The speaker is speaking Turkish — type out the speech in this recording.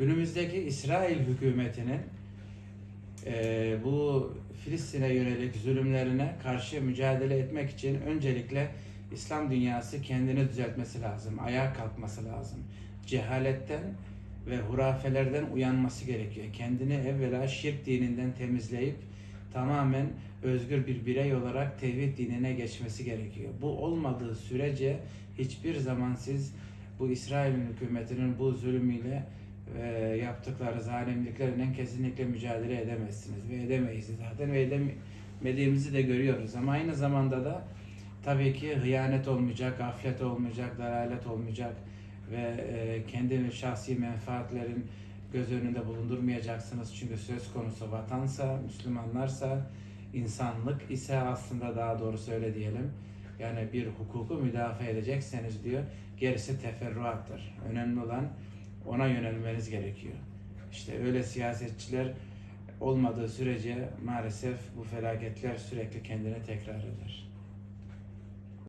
Günümüzdeki İsrail hükümetinin e, bu Filistin'e yönelik zulümlerine karşı mücadele etmek için öncelikle İslam dünyası kendini düzeltmesi lazım, ayağa kalkması lazım. Cehaletten ve hurafelerden uyanması gerekiyor. Kendini evvela şirk dininden temizleyip tamamen özgür bir birey olarak tevhid dinine geçmesi gerekiyor. Bu olmadığı sürece hiçbir zaman siz bu İsrail hükümetinin bu zulmüyle e, yaptıkları zalimliklerinden kesinlikle mücadele edemezsiniz ve edemeyiz zaten ve edemediğimizi de görüyoruz ama aynı zamanda da tabii ki hıyanet olmayacak, gaflet olmayacak, dalalet olmayacak ve e, kendi şahsi menfaatlerin göz önünde bulundurmayacaksınız. Çünkü söz konusu vatansa, Müslümanlarsa, insanlık ise aslında daha doğru öyle diyelim. Yani bir hukuku müdafaa edecekseniz diyor, gerisi teferruattır. Önemli olan ona yönelmeniz gerekiyor. İşte öyle siyasetçiler olmadığı sürece maalesef bu felaketler sürekli kendini tekrar eder.